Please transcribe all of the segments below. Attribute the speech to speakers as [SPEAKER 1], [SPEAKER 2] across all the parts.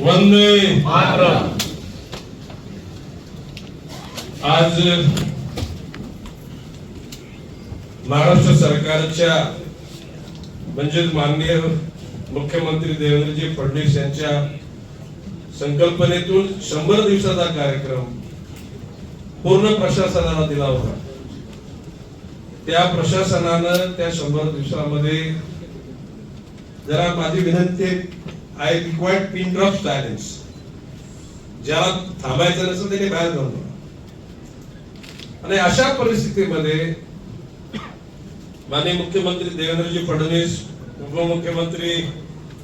[SPEAKER 1] वंदे
[SPEAKER 2] मातरम.
[SPEAKER 1] आज महाराष्ट्र सरकारच्या म्हणजेच माननीय मुख्यमंत्री देवेंद्रजी फडणवीस यांच्या संकल्पनेतून शंभर दिवसाचा कार्यक्रम पूर्ण प्रशासनाला दिला होता. त्या प्रशासनानं त्या शंभर दिवसामध्ये जरा माझी विनंती I required pin drop silence ज्याला थांबायचं नसेल त्याने बाहेर जाऊ आणि अशा परिस्थितीमध्ये माननीय मुख्यमंत्री देवेंद्रजी फडणवीस उपमुख्यमंत्री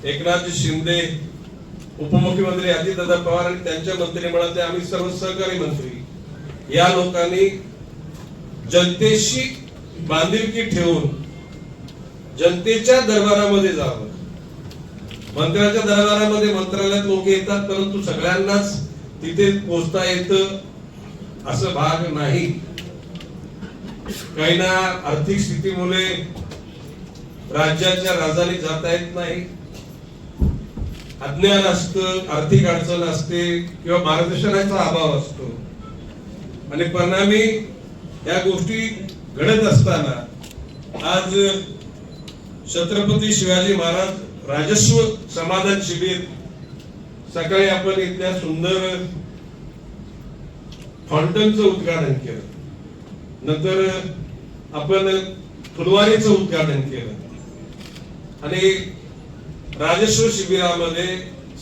[SPEAKER 1] एकनाथजी शिंदे उपमुख्यमंत्री अजितदादा पवार आणि त्यांच्या मंत्रिमंडळातले आम्ही सर्व सहकारी मंत्री. या लोकांनी जनतेशी बांधिलकी ठेवून जनतेच्या दरबारामध्ये जावं. मंत्र्याच्या दरबारामध्ये मंत्रालयात लोक येतात परंतु सगळ्यांनाच तिथे पोचता येत असं भाग नाही. काहींना आर्थिक स्थितीमुळे राज्याच्या राजधानी जाता येत नाही. अज्ञान असतं आर्थिक अडचण असते किंवा मार्गदर्शनाचा अभाव असतो. आणि परिणामी या गोष्टी घडत असताना आज छत्रपती शिवाजी महाराज राजस्व समाधान शिबिर. सकाळी आपण इथल्या सुंदर फाउंटनचं उद्घाटन केलं. नंतर आपण फुलवारीचं उद्घाटन केलं. आणि राजस्व शिबिरामध्ये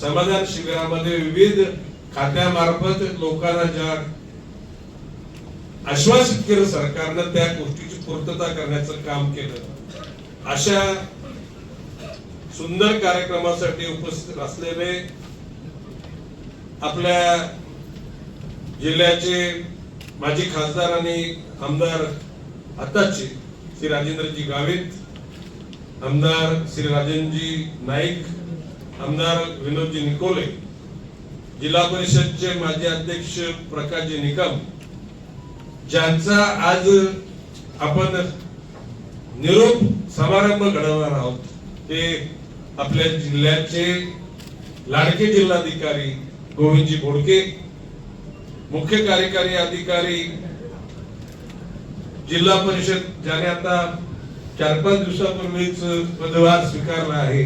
[SPEAKER 1] समाधान शिबिरामध्ये विविध खात्यामार्फत लोकांना ज्या आश्वासित केलं सरकारनं त्या गोष्टीची पूर्तता करण्याचं काम केलं. अशा सुंदर कार्यक्रमासाठी उपस्थित असलेले आपल्या जिल्ह्याचे माजी खासदार आणि आमदार आताचे श्री राजेंद्रजी गावित आमदार श्री राजेंद्रजी नाईक आमदार विनोदजी निकोले जिल्हा परिषदचे माजी अध्यक्ष प्रकाशजी निकम ज्यांचा आज आपण निरोप समारंभ घडवणार आहोत ते आपल्या जिल्ह्याचे लाडके जिल्हाधिकारी गोविंदजी बोडके मुख्य कार्यकारी अधिकारी जिल्हा परिषद ज्याने आता चार पाच दिवसापूर्वीच पदभार स्वीकारला आहे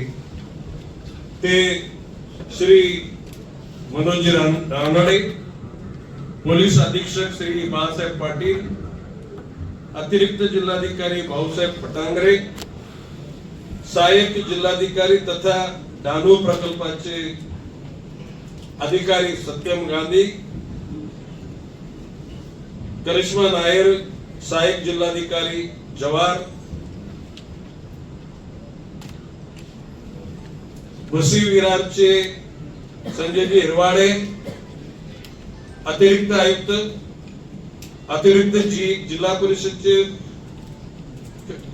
[SPEAKER 1] ते श्री मनोजी रानडे पोलीस अधीक्षक श्री बाळासाहेब पाटील अतिरिक्त जिल्हाधिकारी भाऊसाहेब फटांगरे सहाय्यक जिल्हाधिकारी तथा डहाणू प्रकल्पाचे अधिकारी सत्यम गांधी करिश्मा नायर सहाय्यक जिल्हाधिकारी जवार वसी विरारचे संजयजी हिरवाडे अतिरिक्त आयुक्त अतिरिक्त जी जिल्हा परिषदचे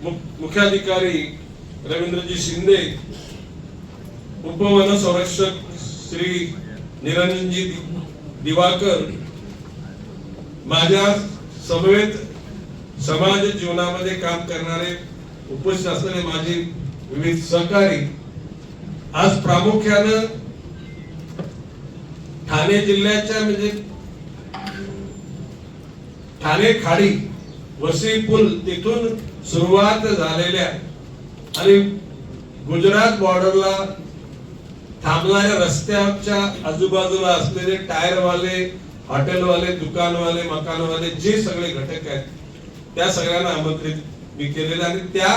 [SPEAKER 1] मु- मुख्याधिकारी रवींद्रजी शिंदे उपवन संरक्षक श्री निरंजनजी दिवाकर माझ्या समवेत समाज जीवनामध्ये काम करणारे उपस्थित असलेले माझे विविध सहकारी आज प्रामुख्यानं ठाणे जिल्ह्याच्या म्हणजे ठाणे खाडी वसई पूल तिथून सुरुवात झालेल्या आणि गुजरात बॉर्डरला थांबणाऱ्या रस्त्याच्या आजूबाजूला असलेले टायरवाले हॉटेलवाले दुकानवाले मकानवाले जे सगळे घटक आहेत त्या सगळ्यांना आमंत्रित मी केलेलं आणि त्या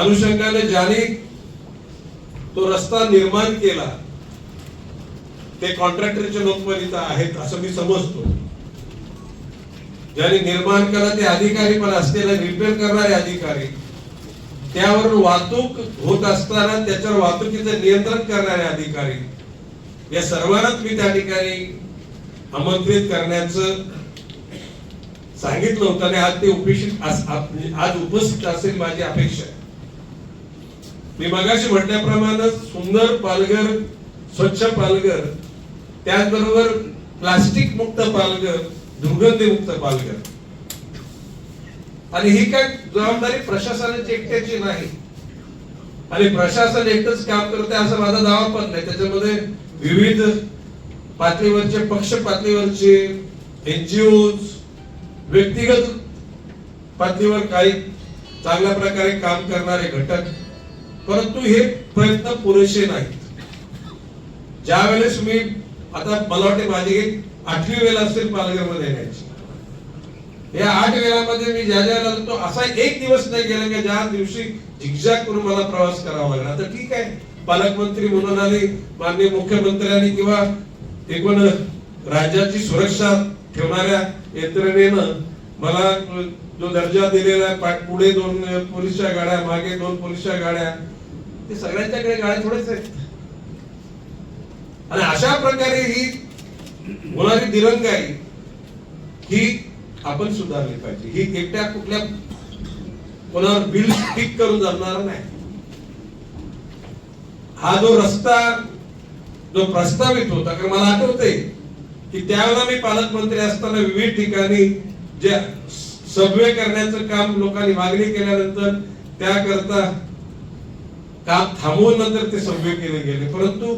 [SPEAKER 1] अनुषंगाने ज्याने तो रस्ता निर्माण केला ते कॉन्ट्रॅक्टरचे लोक पण इथं आहेत असं मी समजतो. ज्याने निर्माण केला ते अधिकारी पण असलेले रिपेअर करणारे अधिकारी. त्यावर वाहतूक होत असताना त्याच्यावर वाहतुकीचं नियंत्रण करणारे अधिकारी. या सर्वांनाच मी त्या ठिकाणी आमंत्रित करण्याचं सांगितलं होतं आणि आज ते उपस्थित आज उपस्थित असेल माझी अपेक्षा मी मगाशी म्हटल्याप्रमाणे सुंदर पालघर स्वच्छ पालघर त्याचबरोबर प्लास्टिक मुक्त पालघर दुर्गंधी मुक्त पालघर. आणि ही काय जबाबदारी प्रशासनाची एकट्याची नाही. आणि प्रशासन एकटंच काम करते असं माझा दावा पण नाही. त्याच्यामध्ये विविध पातळीवरचे पक्ष पातळीवरचे एनजीओ व्यक्तिगत पातळीवर काही चांगल्या प्रकारे काम करणारे घटक परंतु हे प्रयत्न पुरेसे नाहीत. ज्या वेळेस मी आता मला वाटते माझी एक आठवी वेळ असेल पालघरमध्ये येण्याची या आठ वेळामध्ये मी ज्या ज्या वेळेला असा एक दिवस नाही गेला की ज्या दिवशी झिकझॅक करून मला प्रवास करावा लागला. तर ठीक आहे. पालकमंत्री म्हणून आणि माननीय मुख्यमंत्र्यांनी किंवा एकूण राज्याची सुरक्षा ठेवणाऱ्या यंत्रणेनं मला जो दर्जा दिलेला आहे पुढे दोन पोलीसच्या गाड्या मागे दोन पोलीसच्या गाड्या ते सगळ्यांच्याकडे गाड्या थोडेच आहेत. आणि अशा प्रकारे ही होणारी दिरंगाई ही आपण सुधारली पाहिजे. ही एकट्या कुठल्या कोणावर बिल ठीक करून जमणार नाही. हा जो रस्ता जो प्रस्तावित होता कारण मला आठवते की त्यावेळेला मी पालकमंत्री असताना विविध ठिकाणी जे सबवे करण्याचं काम लोकांनी मागणी केल्यानंतर त्याकरता काम थांबवून नंतर ते सबवे केले गेले. परंतु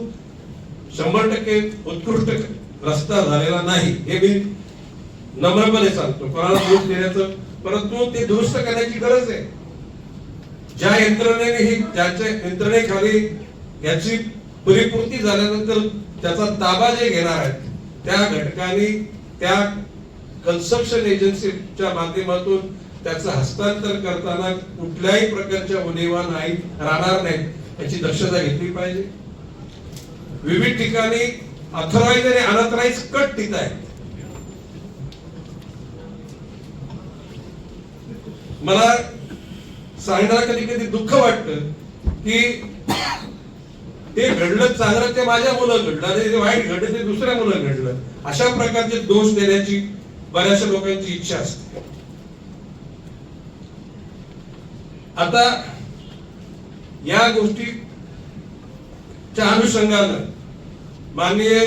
[SPEAKER 1] शंभर टक्के उत्कृष्ट रस्ता झालेला नाही. हे मी नम्रपणे सांगतो. कोणाला दोष देण्याचं परंतु ते दुरुस्त करण्याची गरज आहे. ज्या यंत्रणेने ही ज्याच्या यंत्रणेखाली याची परिपूर्ती झाल्यानंतर त्याचा ताबा जे घेणार आहेत त्या घटकांनी त्या कन्स्ट्रक्शन एजन्सीच्या माध्यमातून त्याचं हस्तांतर करताना कुठल्याही प्रकारच्या उणीवा नाही राहणार नाहीत याची दक्षता घेतली पाहिजे. विविध ठिकाणी अथराईज आणि अनथराईज कट तिथं आहेत. मला सांगणार कधी कधी दुःख वाटतं की ते घडलं चांगलं ते माझ्या मुलं घडलं आणि ते वाईट घडलं ते दुसऱ्या मुलं घडलं. अशा प्रकारचे दोष देण्याची बऱ्याचशा लोकांची इच्छा असते. आता या गोष्टीच्या अनुषंगानं माननीय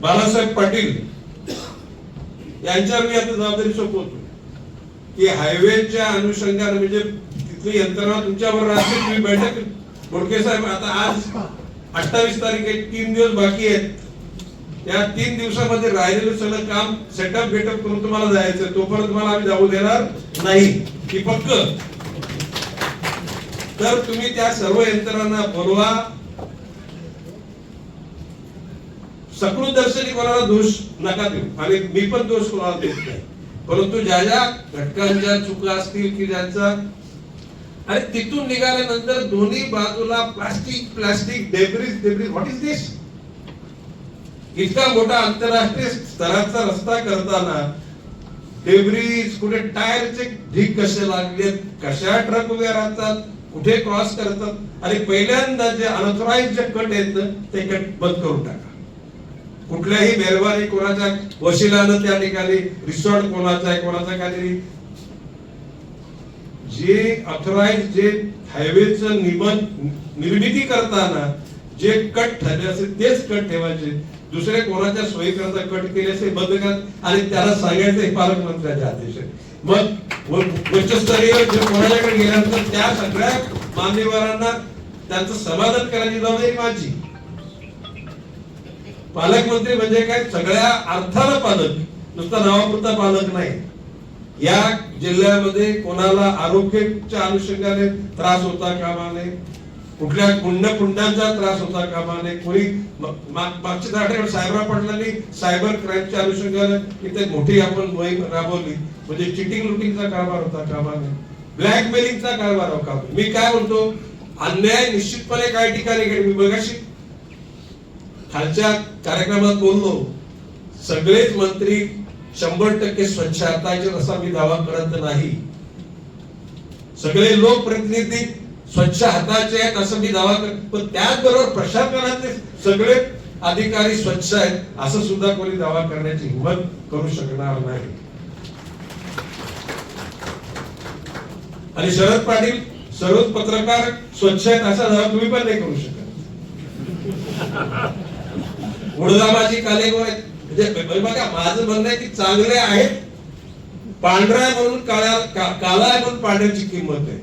[SPEAKER 1] बाळासाहेब पाटील यांच्यावर मी आता जबाबदारी सोपवतो. की हायवेच्या अनुषंगाने म्हणजे तिथली यंत्रणा तुमच्यावर राहते तुम्ही बैठक बोडके साहेब आता आज अठ्ठावीस तारीख आहे तीन दिवस बाकी आहेत. या तीन दिवसामध्ये राहिलेलं सगळं काम सेटअप बेटअप करून तुम्हाला जायचं तोपर्यंत तुम्हाला आम्ही जाऊ देणार नाही. की पक्क. तर तुम्ही त्या सर्व यंत्रणांना बोलवा. सकृत दर्शनी कोणाला दोष नका देऊ. आणि मी पण दोष कोणाला देत नाही. परंतु ज्या ज्या घटकांच्या चुका असतील की ज्यांचा आणि तिथून निघाल्यानंतर दोन्ही बाजूला plastic plastic debris debris what is this इतका मोठा आंतरराष्ट्रीय स्तराचा रस्ता करताना डेब्रिज कुठे टायरचे ढीक कसे लागलेत कशा ट्रक उभ्या राहतात कुठे क्रॉस करतात आणि पहिल्यांदा जे अनथराइज जे कट येत ना ते कट बंद करून टाका. कुठल्याही मेहरबानी कोणाच्या वशिलानं त्या ठिकाणी रिसॉर्ट कोणाचा आहे कोणाचा काहीतरी. जे अथॉराइज जे हायवेच निबंध निर्मिती करताना जे कट ठरले असेल तेच कट ठेवायचे. दुसरे कोणाच्या सोयीकरता कट केले असे बंद कर. आणि त्याला सांगायचं हे पालकमंत्र्याचे आदेश आहे मग उच्चस्तरीय जे कोणाच्याकडे गेल्यानंतर त्या सगळ्या मान्यवरांना त्यांचं समाधान करायची जबाबदारी माझी. पालकमंत्री म्हणजे काय? सगळ्या अर्थानं पालक. नुसता नावापुरता पालक नाही. या जिल्ह्यामध्ये कोणाला आरोग्याच्या अनुषंगाने त्रास होता कामा नये कुठल्या कुंड कुंडांचा त्रास होता कामा नये कोणी मागच्या आठवड्यात सायबर पाटलांनी सायबर क्राईमच्या अनुषंगाने इथे मोठी आपण मोहीम राबवली. म्हणजे चिटिंग लुटिंगचा कारभार होता कामा नये. ब्लॅकमेलिंगचा कारभार होता. मी काय म्हणतो अन्याय निश्चितपणे काही ठिकाणी मी बघाशी खालच्या कार्यक्रमात बोललो सगळेच मंत्री शंभर टक्के स्वच्छ हाताचे असा मी दावा करत नाही. सगळे लोकप्रतिनिधी स्वच्छ हाताचे आहेत असं मी दावा करत पण त्याचबरोबर प्रशासनातले सगळे अधिकारी स्वच्छ आहेत असं सुद्धा कोणी दावा करण्याची हिंमत करू शकणार नाही. आणि शरद पाटील सर्वच पत्रकार स्वच्छ आहेत असा दावा तुम्ही पण नाही करू शकत. उडदाबाजी कालेवर आहेत म्हणजे, म्हणजे बघा माझं म्हणणं आहे की चांगले आहेत. पांढरा आहे म्हणून काळ्या काला आहे म्हणून पांढऱ्याची किंमत आहे.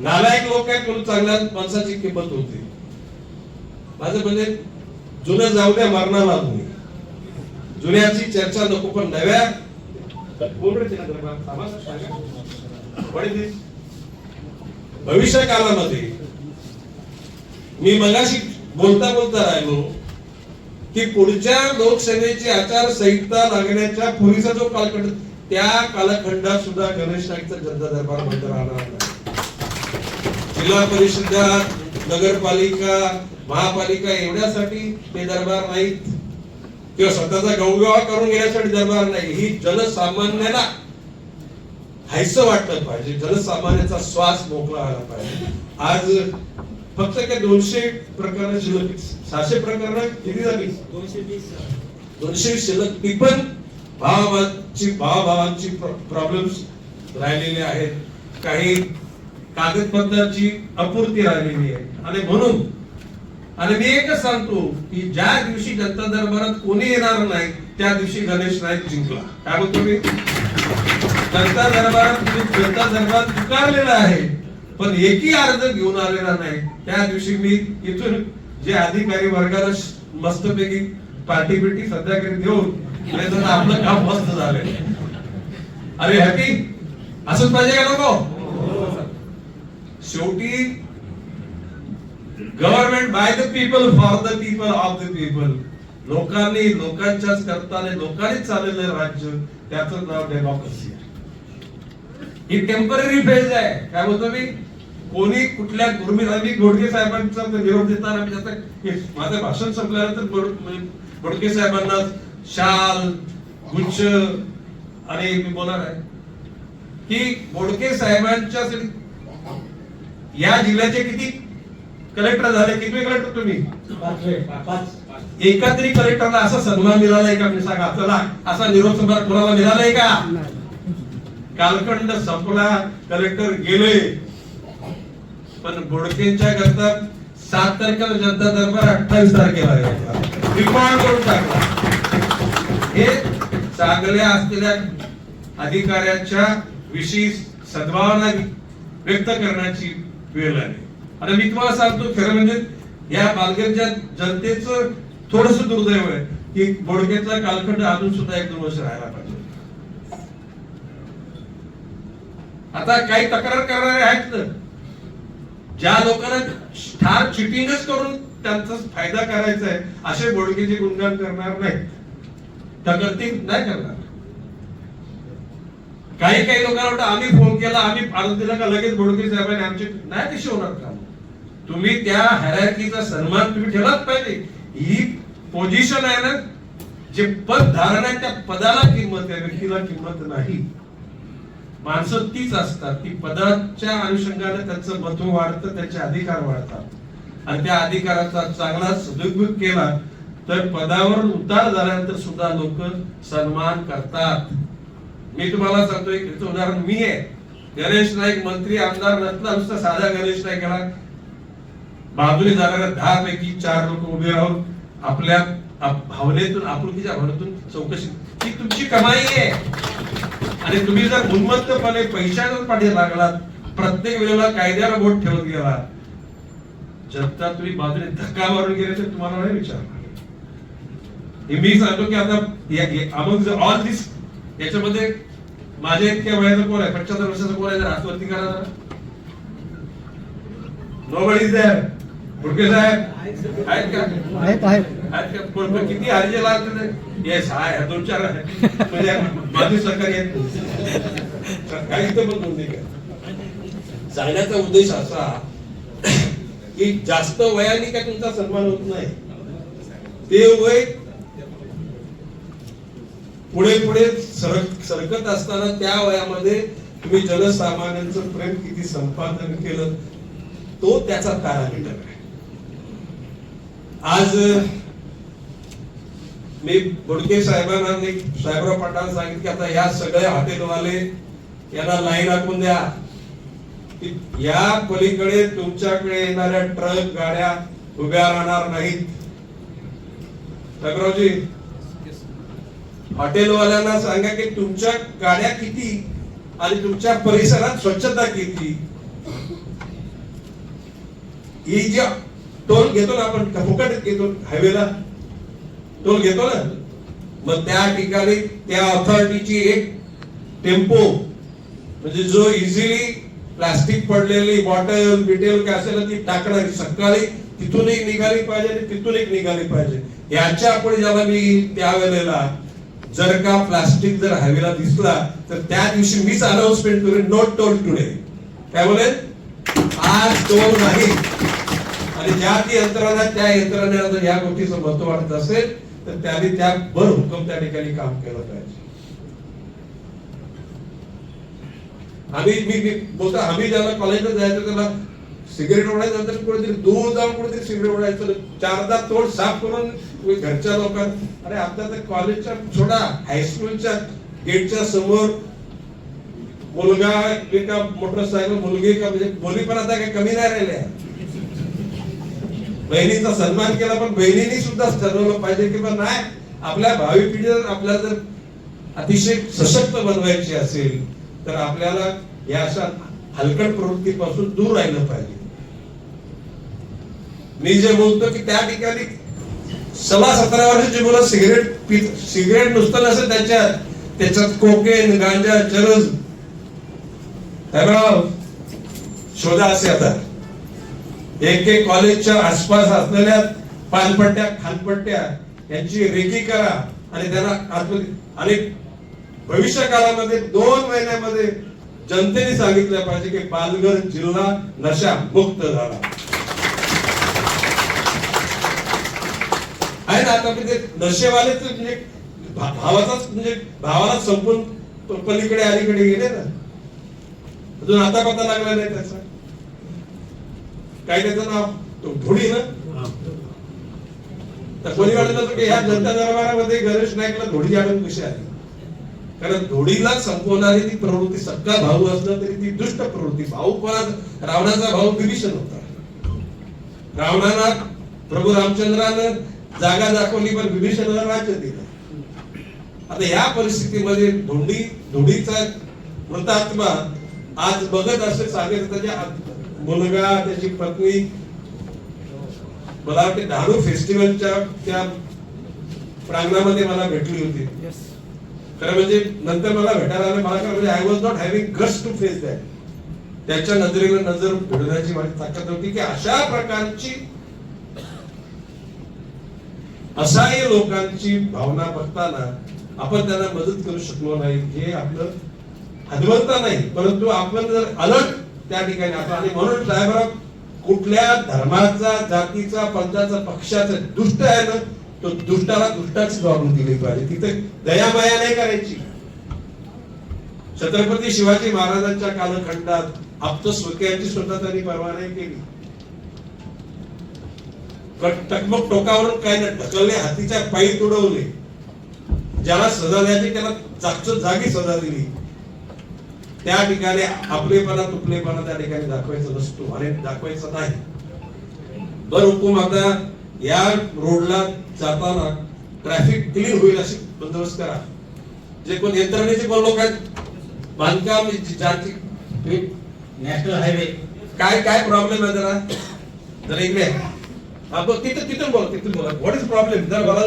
[SPEAKER 1] नालायक लोक आहेत म्हणून चांगल्या माणसाची किंमत होती. माझं म्हणजे जुनं जाऊ द्या मरणाला तुम्ही. जुन्याची चर्चा नको पण नव्या. भविष्य काळामध्ये मी मगाशी बोलता बोलता राहिलो. की पुढच्या लोकसभेची आचारसंहिता लागण्याच्या पूर्वीचा जो कालखंड त्या कालखंडात सुद्धा गणेश नाईकचा जनता दरबार बंद राहणार नाही. जिल्हा परिषदा नगरपालिका महापालिका एवढ्यासाठी ते दरबार नाहीत. किंवा स्वतःचा गौगवा करून घेण्यासाठी दरबार नाही. ही जनसामान्याला हायस वाटलं पाहिजे. जनसामान्याचा श्वास मोकळा आला पाहिजे. आज फक्त काय दोनशे प्रकरण शिल्लक सहाशे प्रकरण किती झाली? दोनशे शिल्लक. ती पण भावाभावांची भावाभावांची प्रॉब्लेम्स राहिलेले आहेत. काही कागदपत्राची अपूर्ती राहिलेली आहे. आणि म्हणून आणि मी एकच सांगतो की ज्या दिवशी जनता दरबारात कोणी येणार नाही त्या दिवशी गणेश नाईक जिंकला. काय म्हणतो मी? जनता दरबारात जनता दरबार पुकारलेला आहे. पण एकही अर्ज घेऊन आलेला नाही. त्या दिवशी मी इथून जे अधिकारी वर्गाला मस्तपैकी पार्टी बिटी सध्या घरी देऊन आपलं काम मस्त झालंय. अरे हॅपी? असंच पाहिजे का नको शेवटी government by the people for the people of the people लोकांनी लोकांच्याच करताना लोकांनीच चाललेलं राज्य त्याच नाव डेमोक्रेसी ही टेंपररी फेज आहे. काय बोलतो मी? कोणी कुठल्या गुरमी मी गोडके साहेबांचा निरोप देताना मी त्याचं हे माझं भाषण संपल्यानंतर गोड- म्हणजे गोडके साहेबांना शाल गुच्छ आणि मी बोलणार आहे की गोडके साहेबांच्या या जिल्ह्याचे किती कलेक्टर झाले? किती कलेक्टर तुम्ही? एका तरी कलेक्टरला असा सन्मान मिळालाय का? मी सांगा. चला असा निरोप संभार कोणाला मिळालाय का? कालखंड संपला कलेक्टर गेले. पण बोडकेंच्या करता सात तारखेला जनता दरबार अठ्ठावीस तारखेला रिकॉर्ड करून टाकला. हे चांगल्या असलेल्या अधिकाऱ्यांच्या विषयी सद्भावना व्यक्त करण्याची वेळ आली. आणि मी तुम्हाला सांगतो खरं म्हणजे या पालघरच्या जनतेचं थोडस दुर्दैव आहे की बोडकेचा कालखंड अजून सुद्धा एक दोन वर्ष राहायला पाहिजे. आता काही तक्रार करणारे आहेत ना. ज्या लोकांना ठार चिटिंगच करून त्यांचा फायदा करायचा आहे असे बोडकेचे गुणगान करणार नाही. तक्रार नाही करणार. काही काही लोकांना वाटतं आम्ही फोन केला आम्ही अर्ज दिला का लगेच बोडके साहेबांनी आमचे नाही तशी होणार का तुम्ही त्या हॅरार्कीचा सन्मान तुम्ही ठेवलाच पाहिजे. ही पोझिशन आहे ना जे पद धारण आहे त्या पदाला किंमत आहे व्यक्तीला किंमत नाही. माणसं तीच असतात. ती पदाच्या अनुषंगाने त्यांचं महत्त्व वाढतं त्यांचे अधिकार वाढतात. आणि त्या अधिकाराचा चांगला सदुपयोग केला तर पदावर उतार झाल्यानंतर सुद्धा लोक सन्मान करतात. मी तुम्हाला सांगतो एक उदाहरण मी आहे. गणेश नाईक मंत्री आमदार नसला नुसता साधा गणेश नाईकला बाजूने जाणाऱ्या दहा पैकी चार लोक उभे राहून आपल्या भावनेतून आपुलकीच्या भावनेतून चौकशी ही तुमची कमाई आहे. आणि तुम्ही जर उन्मत्तपणे पैशाच्या पाठी लागलात प्रत्येक वेळेला कायद्याला बोट ठेवत गेला जनता तुम्ही बाजूने धक्का मारून गेले तर तुम्हाला नाही विचारणार. हे मी सांगतो की आता अमंग ऑल दिस याच्यामध्ये माझ्या इतक्या वयाचं कोण आहे पंच्याहत्तर वर्षाचं कोण आहे जर करा nobody is there Phudke साहेब आहेत का?
[SPEAKER 2] आहेत आहेत.
[SPEAKER 1] का? किती अर्जे लागते येस हाय दोन चार आहे. म्हणजे माझी सरकारी आहेत सरकारी तर पण नाही का सांगण्याचा उद्देश असा की जास्त वयाने काय तुमचा सन्मान होत नाही. ते वय पुढे पुढे सरक सरकत असताना त्या वयामध्ये तुम्ही जनसामान्यांचं प्रेम किती संपादन केलं तो त्याचा पॅरामीटर आहे. आज मी बुडके साहेबांना साहेबराव पाटलांना सांगितलं की आता या सगळ्या हॉटेलवाले यांना लाईन आखून द्या. की या पलीकडे तुमच्याकडे येणाऱ्या ट्रक गाड्या उभ्या राहणार नाहीत. साहेबरावजी हॉटेलवाल्यांना सांगा की तुमच्या गाड्या किती आणि तुमच्या परिसरात स्वच्छता किती? ही जी टोल घेतो ना आपण फुकट घेतो हायवेला? टोल घेतो ना? मग त्या ठिकाणी त्या ऑथॉरिटीची एक टेम्पो म्हणजे जो इझिली प्लास्टिक पडलेली बॉटल बिटेल काय असेल ती टाकणारी सकाळी तिथून एक निघाली पाहिजे आणि तिथून एक निघाली पाहिजे. याच्यापुढे ज्याला मी त्यावेळेला जर का प्लास्टिक जर हायवेला दिसला तर त्या दिवशी मीच अनाउन्समेंट करेन नोट टोल टुडे काय बोले आज टोल नाही. आणि ज्या ती यंत्रणा त्या यंत्रणेला जर या गोष्टीचं महत्त्व वाटत असेल तर त्यांनी त्या भर हुकम त्या ठिकाणी काम केलं पाहिजे. आम्ही मी मी बोलतो आम्ही ज्याला कॉलेजला जायचं त्याला सिगरेट ओढायचं कुठेतरी दूर जाऊन कुठेतरी सिगरेट ओढायचं चारदा तोंड साफ करून घरच्या लोकांना अरे आता तर कॉलेजच्या छोटा हायस्कूलच्या गेटच्या समोर मुलगा एका मोटरसायकल मुलगी का म्हणजे मुली पण आता काही कमी नाही राहिल्या. बहिणीचा सन्मान केला पण बहिणीने सुद्धा ठरवलं पाहिजे की नाही आपल्या भावी पिढीला आपल्याला जर अतिशय सशक्त बनवायची असेल तर आपल्याला या अशा हलकट प्रवृत्तीपासून दूर राहिलं पाहिजे. मी जे बोलतो की त्या ठिकाणी सव्वा सतरा वर्षाची मुलं सिगरेट पित सिगरेट नुसतं नसेल त्याच्यात त्याच्यात कोकेन गांजा चरस. शोधा असे आता. एक एक कॉलेजच्या आसपास असलेल्या पानपट्ट्या खानपट्ट्या यांची रेकी करा आणि त्यांना आणि भविष्य काळामध्ये दोन महिन्यामध्ये जनतेने सांगितलं पाहिजे की पालघर जिल्हा नशा मुक्त झाला. आहे ना आता म्हणजे नशेवालेच म्हणजे भावाचाच म्हणजे भावाला संपून पलीकडे अलीकडे गेले ना. अजून आता पता लागला नाही त्याचा. काय त्याचं नाव तो धुडी ना? तर कोणी वाटत होतं की ह्या जनता दरबारामध्ये गणेश नाईकला धोडी आडून कशी आली कारण धोडीला संपवणारी ती प्रवृत्ती सगळा भाऊ असला तरी ती दुष्ट प्रवृत्ती. भाऊ कोणा रावणाचा भाऊ विभीषण होता. रावणाला प्रभू रामचंद्रानं जागा दाखवली पण विभीषणाला राज्य दिलं. आता या परिस्थितीमध्ये धोंडी धोडीचा मृतात्मा आज बघत असे सांगेल त्याच्या मुलगा त्याची पत्नी. मला वाटते डहाणू फेस्टिवलच्या त्या प्रांगणामध्ये मला भेटली होती. खरं म्हणजे नंतर मला भेटायला आलं. मला काय म्हणजे I was not having guts to face that त्याच्या नजरेला नजर भिडण्याची माझी ताकद होती की अशा प्रकारची असहाय्य लोकांची भावना बघताना आपण त्यांना मदत करू शकलो नाही. हे आपलं हदवता नाही. परंतु आपण जर अलर्ट त्या ठिकाणी आपण आणि म्हणून साहेबराव कुठल्या धर्माचा जातीचा पंथाचा पक्षाचा दुष्ट आहे ना तो दुष्टाला दुष्टाची जबाबदारी दिली पाहिजे. तिथे दयामाया नाही करायची. छत्रपती शिवाजी महाराजांच्या कालखंडात आप्त स्वकीयांची सुद्धा त्यांनी परवा नाही केली. टकमक टोकावरून काय ना ढकलले हातीच्या पायी तुडवले. ज्याला सजा द्यायची त्याला जागच्या जागी सजा दिली. त्या ठिकाणी आपलेपणा तुपलेपणा त्या ठिकाणी दाखवायचा नसतो आणि दाखवायचा नाही. बर हुकूम आता या रोडला जाताना ट्रॅफिक क्लीन होईल अशी बंदोबस्त करा. जे कोण यंत्रणेचे कोण लोक आहेत? बांधकाम
[SPEAKER 2] नॅशनल हायवे
[SPEAKER 1] काय काय प्रॉब्लेम आहे जरा? जरा इकडे. बघ तिथं तिथून बोला तिथून बोला. व्हॉट इज प्रॉब्लेम जरा बोला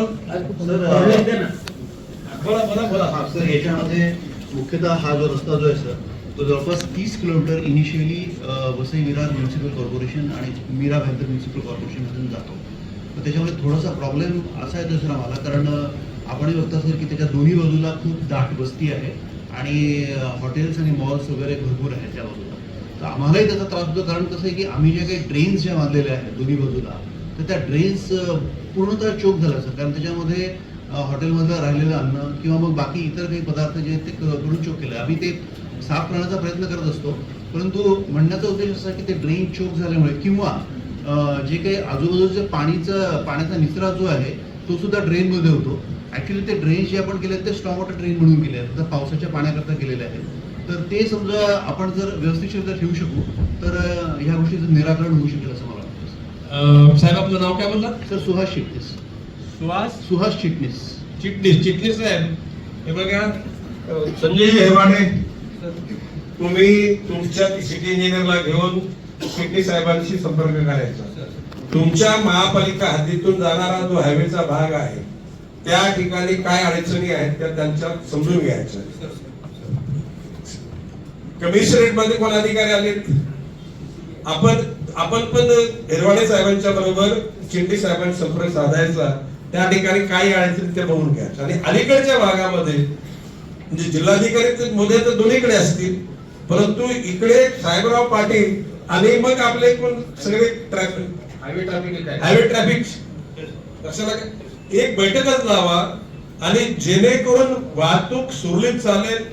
[SPEAKER 1] बोला बोला बोला.
[SPEAKER 3] हा सर याच्यामध्ये मुख्यतः हा जो रस्ता जो आहे सर तो जवळपास तीस kilometre initially Vasai Virar municipal corporation आणि मीरा भाईंदर म्युन्सिपल कॉर्पोरेशनमधून जातो. तर त्याच्यामध्ये थोडासा प्रॉब्लेम असा येतो सर आम्हाला. कारण आपणही बघता सर की त्याच्या दोन्ही बाजूला खूप दाट वस्ती आहे आणि हॉटेल्स आणि मॉल्स वगैरे भरपूर आहेत त्या बाजूला. तर आम्हालाही त्याचा त्रास होतो. कारण कसं आहे की आम्ही ज्या काही ड्रेन्स ज्या बांधलेल्या आहेत दोन्ही बाजूला तर त्या ड्रेन्स पूर्णतः चोक झाला सर कारण त्याच्यामध्ये हॉटेलमधलं राहिलेलं अन्न किंवा मग बाकी इतर काही पदार्थ जे आहेत ते करून चोक केलं. आम्ही ते साफ करण्याचा प्रयत्न करत असतो परंतु म्हणण्याचा उद्देश असा की ते ड्रेन चोक झाल्यामुळे किंवा जे काही आजूबाजूचं पाणीचं पाण्याचा निचरा जो आहे तो सुद्धा ड्रेनमध्ये होतो. ऍक्च्युली ते ड्रेन जे आपण केले ते स्टॉम वॉटर ड्रेन म्हणून केले आहेत. तर पावसाच्या पाण्याकरता केलेले आहेत. तर ते समजा आपण जर व्यवस्थित जर ठेवू शकू तर ह्या गोष्टीचं निराकरण होऊ शकेल असं मला वाटतं.
[SPEAKER 1] साहेब आपलं नाव काय म्हणलं?
[SPEAKER 3] सर सुहास चिटणीस
[SPEAKER 1] सुहास?
[SPEAKER 3] सुहास चिटणीस.
[SPEAKER 1] चिटणीस. चिटणीस साहेब हे बघा. संजय हेवाडे तुम्ही तुमच्या सिटी इंजिनियरला घेऊन शेट्टी साहेबांशी संपर्क करायचा. तुमच्या महापालिका हद्दीतून जाणारा जो हायवेचा भाग आहे त्या ठिकाणी काय अडचणी आहेत त्या त्यांच्या समजून घ्यायच्या. कमिशनरेटमध्ये कोण अधिकारी आलेत आपण आपण पण हिरवाडे साहेबांच्या बरोबर चिंटी साहेबांशी संपर्क साधायचा. त्या ठिकाणी काय अडचणी ते बघून घ्यायचं आणि अलीकडच्या भागामध्ये म्हणजे जिल्हाधिकारी मध्ये तर दोन्हीकडे असतील परंतु इकडे साहेबराव पाटील आणि मग आपले कोण सगळे traffic
[SPEAKER 2] highway traffic
[SPEAKER 1] highway traffic कशाला? एक बैठकच लावा आणि जेणेकरून वाहतूक सुरळीत चालेल.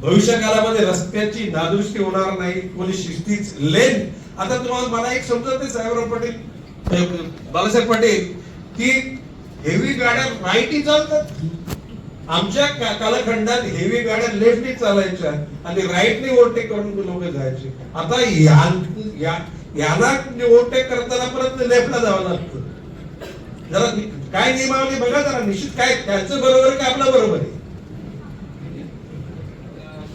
[SPEAKER 1] भविष्य काळामध्ये रस्त्याची नादुरुस्ती होणार नाही कोणी शिस्तीच लेन. आता तुम्हाला मला एक समजत नाही साहेबराव पाटील. बाळासाहेब पाटील की हेवी गाड्या राईटी चालतात. आमच्या कालखंडात हेवी गाड्या लेफ्टनी चालायच्या आणि राईटनी ओव्हरटेक करून लोक जायचे. आता या- याला ओव्हरटेक करताना परत लेफ्टला जावं लागतं. जरा काय नियमावली बघा जरा निश्चित काय त्याचं बरोबर आहे का आपलं बरोबर आहे?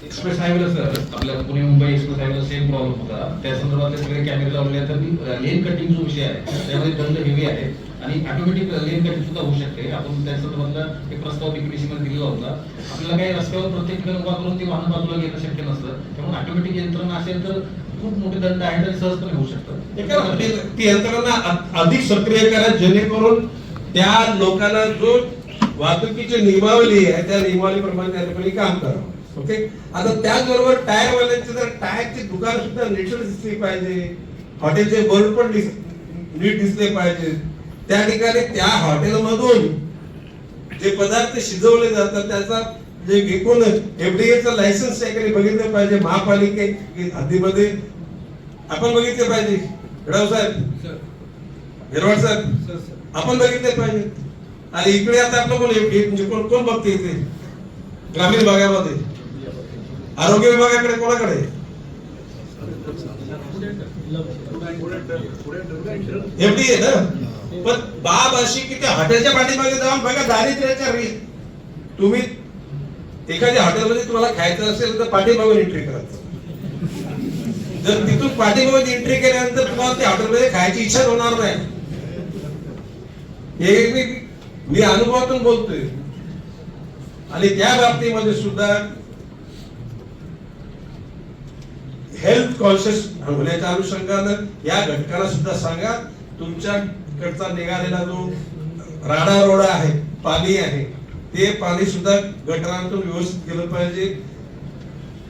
[SPEAKER 4] एक्सप्रेस हायवेला सर आपल्या पुणे मुंबई एक्सप्रेस हायवेला सेम प्रॉब्लेम होता. त्या संदर्भातले सगळे कॅमेरे लावले तर लेन कटिंग जो विषय आहे त्यामध्ये दंड हेवी आहे. आणि ऑटोमॅटिक लेन कटिंग सुद्धा होऊ शकते. आपण त्या संदर्भातला एक प्रस्ताव डीपीडीसी मध्ये दिलेला होता. आपल्याला काही रस्त्यावर प्रत्येक ठिकाणी उभा करून ते वाहन बाजूला घेणं शक्य नसतं. त्यामुळे ऑटोमॅटिक यंत्रणा असेल तर खूप मोठे दंड आहे तरी सहजपणे होऊ शकतात
[SPEAKER 1] ती- यंत्रणा अधिक सक्रिय करा जेणेकरून त्या लोकांना जो वाहतुकीची नियमावली आहे त्या नियमावलीप्रमाणे त्या लोकांनी काम करावं. ओके आता त्याचबरोबर टायर वाल्यांचे जर टायरचे दुकान सुद्धा नीट दिसली पाहिजे. हॉटेलचे बोर्ड पण नीट दिसले पाहिजे त्या ठिकाणी त्या हॉटेलमधून जे पदार्थ शिजवले जातात त्याचा जे एकूण एफडीएचा लायसन्स त्याकडे बघितलं पाहिजे. महापालिके हद्दीमध्ये आपण बघितले पाहिजे. गडाव साहेब. हिरवाड साहेब. आपण बघितले पाहिजे. आणि इकडे आता आपलं कोण म्हणजे कोण कोण बघते इथे? ग्रामीण भागामध्ये. आरोग्य विभागाकडे कोणाकडे? आहे ना? पण बाब अशी की त्या हॉटेलच्या पाठीमागे जाऊन बघा दारिद्र्याच्या रीत. तुम्ही एखाद्या हॉटेलमध्ये तुम्हाला खायचं असेल तर पाठीमागून एंट्री करायचं जर तिथून पाठीमागून एंट्री केल्यानंतर तुम्हाला त्या हॉटेलमध्ये खायची इच्छा होणार नाही. हे मी मी अनुभवातून बोलतोय. आणि त्या बाबतीमध्ये सुद्धा हेल्थ कॉन्शियस होण्याच्या अनुषंगानं या घटकाला सुद्धा सांगा तुमच्या कडचा निघालेला जो राडा रोडा आहे पाणी आहे ते पाणी सुद्धा गटारांतून व्यवस्थित केलं पाहिजे.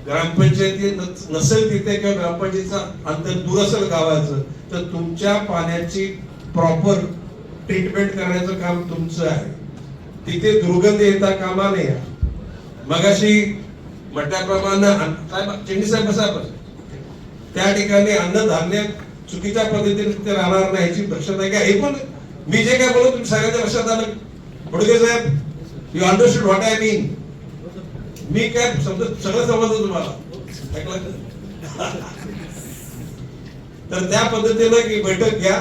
[SPEAKER 1] ग्रामपंचायती नस- नसेल तिथे किंवा ग्रामपंचायतीचा अंतर दूर असेल गावाचं तर तुमच्या पाण्याची प्रॉपर ट्रीटमेंट करण्याचं काम तुमचं आहे. तिथे दुर्गंध येता कामा नये. मगाशी म्हटल्याप्रमाणे अन- साहेब चेंडी साहेब बसा त्या ठिकाणी अन्नधान्य चुकीच्या पद्धतीने ते राहणार नाही याची दक्षता घ्या हे पण मी जे काय बोलतो तुम्ही सगळ्यांच्या लक्षात आलं. बडगे साहेब you understood what I mean मी काय समजत सगळं समजतो तुम्हाला. ऐकलं? तर त्या पद्धतीनं की बैठक घ्या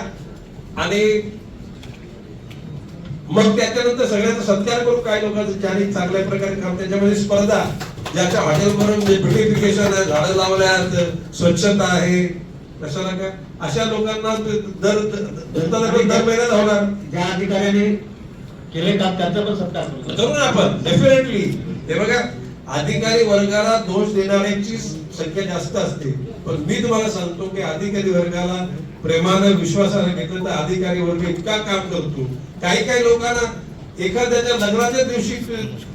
[SPEAKER 1] आणि मग त्याच्यानंतर सगळ्यांचा सत्कार करू. काही लोकांचं ज्यांनी चांगल्या प्रकारे काम त्याच्यामध्ये स्पर्धा. ज्याच्या हॉटेलवरून ब्युटिफिकेशन आहे झाडं लावल्यात स्वच्छता आहे. कशाला काय? अशा लोकांना ते दर दर दर होणार.
[SPEAKER 2] ज्या अधिकाऱ्याने केले काम त्यांचा पण सत्कार करू.
[SPEAKER 1] ना आपण डेफिनेटली हे बघा अधिकारी वर्गाला दोष देणाऱ्यांची संख्या जास्त असते. पण मी तुम्हाला सांगतो की अधिकारी वर्गाला प्रेमानं विश्वासाने घेतलं तर अधिकारी वर्ग इतका काम करतो. काही काही लोकांना एखाद्याच्या लग्नाच्या दिवशी त-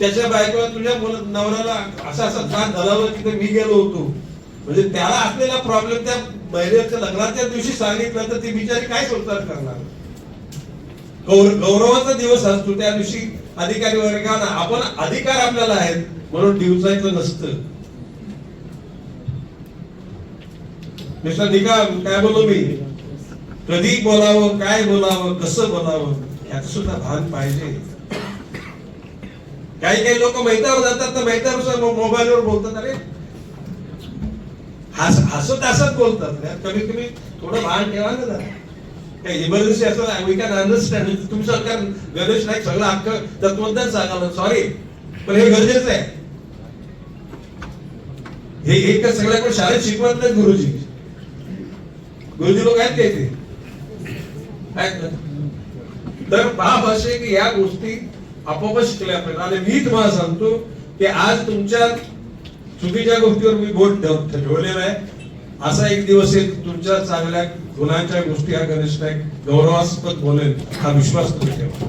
[SPEAKER 1] त्याच्या बायकोला तुझ्या नवऱ्याला असा असा त्रास झाला तिथे मी गेलो होतो. म्हणजे त्याला असलेला प्रॉब्लेम त्या महिलेच्या लग्नाच्या दिवशी सांगितलं तर ती बिचारी काय संसार करणार? गौर- गौरवाचा दिवस असतो त्या दिवशी अधिकारी वर्गाला आपण अधिकार आपल्याला आहेत म्हणून दिवसायचं नसतं. मिस्टर निकाम काय बोललो मी? कधी बोलावं काय बोलावं कसं बोलावं यात सुद्धा भान पाहिजे. काही काही लोक मैत्यावर जातात तर मैत्यावर मोबाईलवर बोलतात अरे हसत हसत बोलतात. कमीत कमी थोडं भान ठेवा ना काही इमर्जन्सी असं वी कॅन अंडरस्टँड तुमचं सरकार गणेश नाईक सगळं हक्क तत्वज्ञान सांगाल सॉरी पण हे गरजेचं आहे. हे एक सगळ्याकडे शाळेत शिकवत नाही गुरुजी. गुरुजी लोक आहेत काय ते तर बाप असे की या गोष्टी आपोआप शिकल्या पाहिजे आणि मी तुम्हाला सांगतो की आज तुमच्या चुकीच्या गोष्टीवर मी बोट ठेव- ठेवलेलं आहे. असा एक दिवस येईल तुमच्या चांगल्या गुणांच्या गोष्टी हा गणेश नाईक गौरवास्पद बोलेल हा विश्वास तुम्ही ठेवा.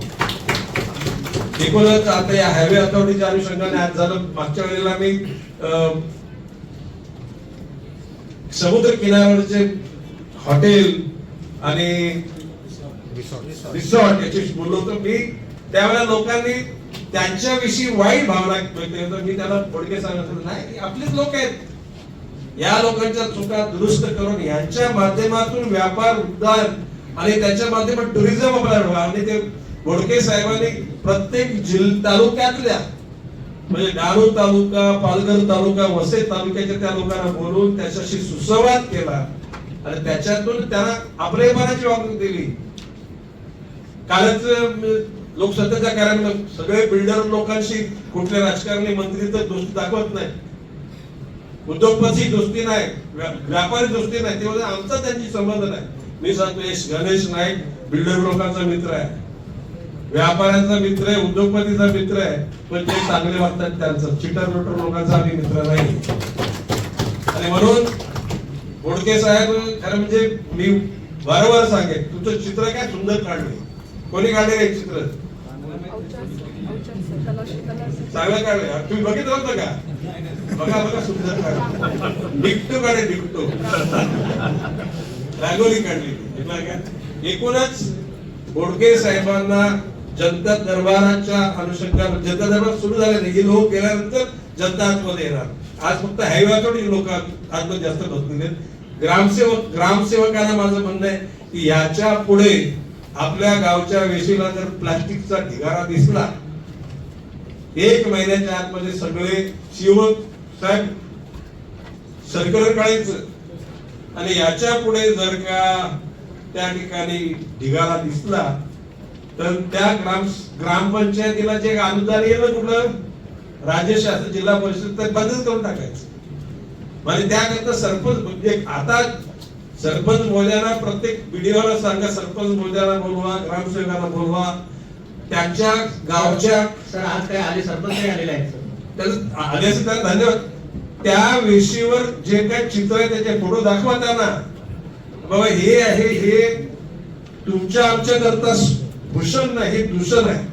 [SPEAKER 1] एकूणच आता या हायवे अथॉरिटीच्या अनुषंगाने आज झालं मागच्या वेळेला मी समुद्र किनाऱ्यावरचे हॉटेल आणि रिसॉर्ट याच्याशी बोललो होतो मी. त्यावेळेला लोकांनी त्यांच्याविषयी वाईट भावना व्यक्त करतो. मी त्याला थोडके सांगत नाही आपलेच लोक आहेत. या लोकांच्या चुका दुरुस्त करून यांच्या माध्यमातून व्यापार उद्धार आणि त्याच्या माध्यमात टुरिझम आपल्याला आणि ते बोडके साहेबांनी प्रत्येक जिल्हा तालुक्यातल्या म्हणजे डहाणू तालुका पालघर तालुका वसे तालुक्याच्या त्या लोकांना बोलून त्याच्याशी सुसंवाद केला. आणि त्याच्यातून त्यांना आपलेपणाची वागणूक दिली. कालच लोकसत्तेच्या कार्यालयात सगळे बिल्डर लोकांशी कुठले राजकारणी मंत्री तर दोस्ती दाखवत नाही. उद्योगपती दोस्ती नाही व्यापारी दोस्ती नाही ते म्हणजे आमचा त्यांची संबंध नाही. मी सांगतो यश गणेश नाईक बिल्डर लोकांचा मित्र आहे. व्यापाऱ्यांचा मित्र आहे उद्योगपतीचा मित्र आहे पण ते चांगले वाटतात त्यांचं. चिटर लोटर लोकांचा आम्ही मित्र नाही. आणि म्हणून बोडके साहेब खरं म्हणजे मी वारंवार सांगेन तुमचं चित्र काय सुंदर काढले कोणी काढले एक चित्र? चांगलं काढले तुम्ही बघितलं होतं का? बघा बघा सुंदर काढले. डिक्टो काढे डिक्टो रांगोळी काढली. एकूणच बोडके साहेबांना जनता दरबाराच्या अनुषंगाने जनता दरबार सुरू झाले नाही हे लोक गेल्यानंतर जनता आतमध्ये येणार. आज फक्त हायवेकडे लोक आतमध्ये जास्त बसलेले ग्रामसेवक ग्रामसेवकांना माझं म्हणणं आहे की याच्यापुढे आपल्या गावच्या वेशीला जर प्लास्टिकचा ढिगारा दिसला एक महिन्याच्या आतमध्ये सगळे शिव साहेब सरकार काढायचं. आणि याच्यापुढे जर का त्या ठिकाणी ढिगारा दिसला तर त्या ग्राम ग्रामपंचायतीला जे अनुदान येईल कुठलं? राज्य शासन जिल्हा परिषद तर बंदच करून टाकायचं. म्हणजे त्याकरता सरपंच म्हणजे आता सरपंच मोद्यांना प्रत्येक व्हिडिओला सांगा सरपंच मोद्यांना बोलवा ग्रामसेवकांना बोलवा. त्यांच्या गावच्या
[SPEAKER 2] सर आज काय आले सरपंच आलेले आहेत
[SPEAKER 1] आले असेल त्याला धन्यवाद. त्या वेशीवर जे काही चित्र आहे त्याचे फोटो दाखवा त्यांना. बाबा हे आहे हे तुमच्या आमच्या करता भूषण नाही हे दूषण आहे.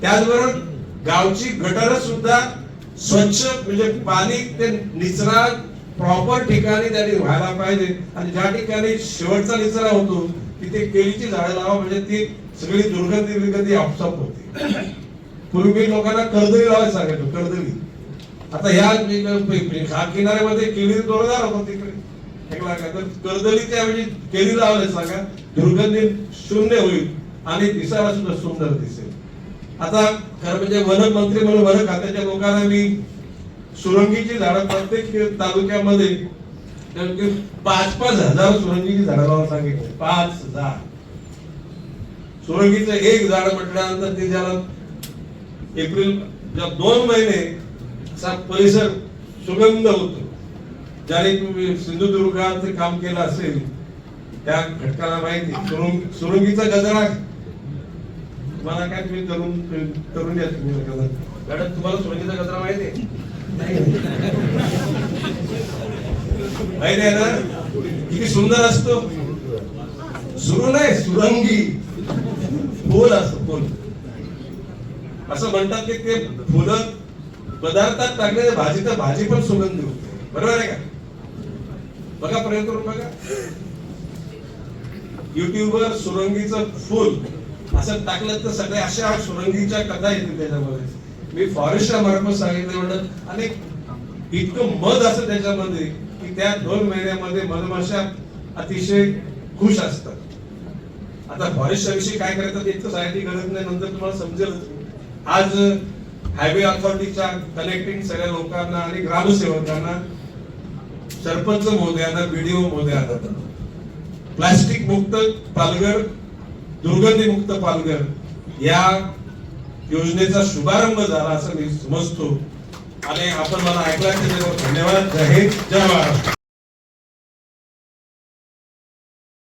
[SPEAKER 1] त्याचबरोबर गावची गटार सुद्धा स्वच्छ म्हणजे पाणी ते निचरा प्रॉपर ठिकाणी त्याने व्हायला पाहिजे. आणि ज्या ठिकाणी शेवटचा निचरा होतो तिथे केळीची झाडं लावा म्हणजे ती सगळी दुर्गंधी विगंधी आपोआप होते. पूर्वी लोकांना कर्दळी लावायला सांगितलं कर्दळी. आता ह्या म्हणजे किनाऱ्यामध्ये केळी जोरदार होतो तिकडे. ऐकला का तर कर्दळी ऐवजी केळी लावायला सांगा दुर्गंधी शून्य होईल आणि दिसायला सुद्धा सुंदर दिसेल. आता खरं म्हणजे वनमंत्री म्हणून वन खात्याच्या लोकांना मी सुरंगीची झाडं प्रत्येक तालुक्यामध्ये पाच पाच हजार सुरंगीची झाडं लावायला सांगितले. पाच हजार. सुरंगीचं एक झाड म्हटल्यानंतर ते ज्याला एप्रिल ज्या दोन महिने असा परिसर सुगंध होतो ज्याने तुम्ही सिंधुदुर्गात काम केलं असेल त्या घटकाला माहिती सुरुंग सुरुंगीचा गजरा मला काय तुम्ही तरुण तरुण या तुम्ही गजरा. मॅडम तुम्हाला सुरंगीचा गजरा माहिती आहे? किती सुंदर असतो. सुरू नाही सुरंगी. फुल असतो फुल. असं म्हणतात की ते फुलं पदार्थात टाकले भाजी तर भाजी पण सुगंधी होते. बरोबर आहे का? बघा प्रयोग करून बघा. युट्यूबवर सुरंगीचं फुल असं टाकलं तर सगळे अशा सुरंगीच्या कथा येतील त्याच्यामध्ये. मी फॉरेस्टच्या मार्फत सांगितलं म्हणत आणि इतकं मध असं त्याच्यामध्ये की त्या दोन महिन्यामध्ये मधमाशा अतिशय खुश असतात. आता फॉरेस्टच्या विषयी काय करतात इतकं सांगायची गरज नाही नंतर तुम्हाला समजेल आज हायवे अथॉरिटीच्या कनेक्टिंग सगळ्या लोकांना आणि ग्रामसेवकांना सरपंच महोदयांना बीडीओ महोदयांना. प्लास्टिक मुक्त पालघर दुर्गंधी मुक्त पालघर या योजनेचा शुभारंभ झाला असं मी समजतो. आणि आपण मला ऐकला धन्यवाद. जय हिंद. जय महाराष्ट्र.